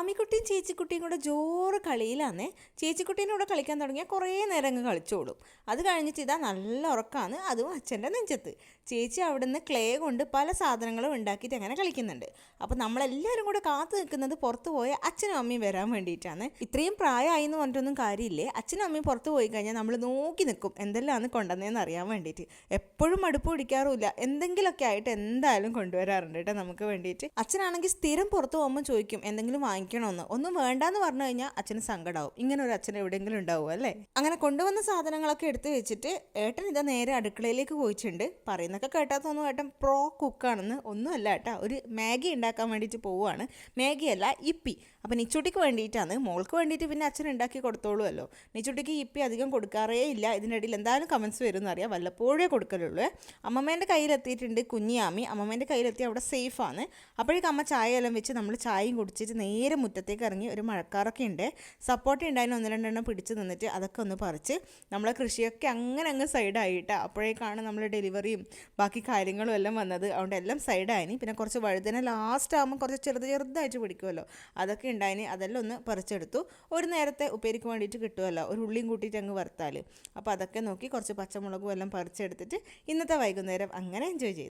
ആമിക്കുട്ടിയും ചേച്ചിക്കുട്ടിയും കൂടെ ജോറ് കളിയിലാന്നേ. ചേച്ചിക്കുട്ടീന്റെ കൂടെ കളിക്കാൻ തുടങ്ങിയാൽ കുറേ നേരം അങ്ങ് കളിച്ചോടും അത് കഴിഞ്ഞിട്ട് ഇതാ നല്ല ഉറക്കമാണ് അതും അച്ഛന്റെ നെഞ്ചത്ത്. ചേച്ചി അവിടുന്ന് ക്ലേ കൊണ്ട് പല സാധനങ്ങളും ഉണ്ടാക്കിയിട്ട് അങ്ങനെ കളിക്കുന്നുണ്ട്. അപ്പോൾ നമ്മളെല്ലാവരും കൂടെ കാത്തു നിൽക്കുന്നത് പുറത്ത് പോയ അച്ഛനും അമ്മയും വരാൻ വേണ്ടിയിട്ടാണ്. ഇത്രയും പ്രായമായി എന്ന് പറഞ്ഞിട്ടൊന്നും കാര്യമില്ലേ? അച്ഛനും അമ്മയും പുറത്ത് പോയി കഴിഞ്ഞാൽ നമ്മൾ നോക്കി നിൽക്കും എന്തെല്ലാമാണ് കൊണ്ടുവന്നതെന്ന് അറിയാൻ വേണ്ടിയിട്ട്. എപ്പോഴും മടുപ്പ് പിടിക്കാറുമില്ല. എന്തെങ്കിലുമൊക്കെ ആയിട്ട് എന്തായാലും കൊണ്ടുവരാറുണ്ട് കേട്ടോ നമുക്ക് വേണ്ടിയിട്ട്. അച്ഛനാണെങ്കിൽ സ്ഥിരം പുറത്ത് പോകുമ്പോൾ ചോദിക്കും എന്തെങ്കിലും വാങ്ങിക്കണമെന്ന് ഒന്നും വേണ്ടാന്ന് പറഞ്ഞു കഴിഞ്ഞാൽ അച്ഛന് സങ്കടമാവും ഇങ്ങനെ ഒരു അച്ഛൻ എവിടെയെങ്കിലും ഉണ്ടാവും അല്ലേ? അങ്ങനെ കൊണ്ടുവന്ന സാധനങ്ങളൊക്കെ എടുത്ത് വെച്ചിട്ട് ഏട്ടൻ ഇതാ നേരെ അടുക്കളയിലേക്ക് പോയിട്ടുണ്ട്. പറയുന്നൊക്കെ കേട്ടാൽ തോന്നും ഏട്ടൻ പ്രോ കുക്കാണെന്ന് ഒന്നുമല്ല ഏട്ടാ ഒരു മാഗി ഉണ്ടാക്കാൻ വേണ്ടിയിട്ട് പോവുകയാണ് മാഗിയല്ല ഇപ്പി. അപ്പം നിച്ചുട്ടിക്ക് വേണ്ടിയിട്ടാണ്. മോൾക്ക് വേണ്ടിയിട്ട് പിന്നെ അച്ഛൻ ഉണ്ടാക്കി കൊടുത്തോളുമല്ലോ നിച്ചുട്ടിക്ക് ഇപ്പി അധികം കൊടുക്കാറേ ഇല്ല. ഇതിനിടയിൽ എന്തായാലും കമൻസ് വരും എന്നറിയാം വല്ലപ്പോഴേ കൊടുക്കലുള്ളൂ. അമ്മമ്മേന്റെ കയ്യിലെത്തിയിട്ടുണ്ട് കുഞ്ഞിയാമി അമ്മമ്മേന്റെ കയ്യിലെത്തി അവിടെ സേഫാണ് അപ്പോഴേക്കും അമ്മ ചായ എല്ലാം വെച്ച് നമ്മൾ ചായയും കുടിച്ചിട്ട് നേരെ മുറ്റത്തേക്ക് ഇറങ്ങി ഒരു മഴക്കാറൊക്കെ ഉണ്ട്. സപ്പോർട്ട് ഉണ്ടായിരുന്നു ഒന്ന് രണ്ടെണ്ണം പിടിച്ച് നിന്നിട്ട് അതൊക്കെ ഒന്ന് പറിച്ച് നമ്മളെ കൃഷിയൊക്കെ അങ്ങനെ അങ്ങ് സൈഡായിട്ട് അപ്പോഴേക്കാണ് നമ്മൾ ഡെലിവറിയും ബാക്കി കാര്യങ്ങളും എല്ലാം വന്നത്. അതുകൊണ്ട് എല്ലാം സൈഡായിനി പിന്നെ കുറച്ച് വഴുതന ലാസ്റ്റ് ആകുമ്പോൾ കുറച്ച് ചെറുത് ചെറുതായിട്ട് പിടിക്കുമല്ലോ അതൊക്കെ ഉണ്ടായിനി. അതെല്ലാം ഒന്ന് പറിച്ചെടുത്തു. ഒരു നേരത്തെ ഉപ്പേരിക്ക് വേണ്ടിയിട്ട് കിട്ടുമല്ലോ ഒരു ഉള്ളിയും കൂട്ടിയിട്ട് അങ്ങ് വറുത്താൽ അപ്പോൾ അതൊക്കെ നോക്കി കുറച്ച് പച്ചമുളകും എല്ലാം പറിച്ചെടുത്തിട്ട് ഇന്നത്തെ വൈകുന്നേരം അങ്ങനെ എൻജോയ് ചെയ്തു.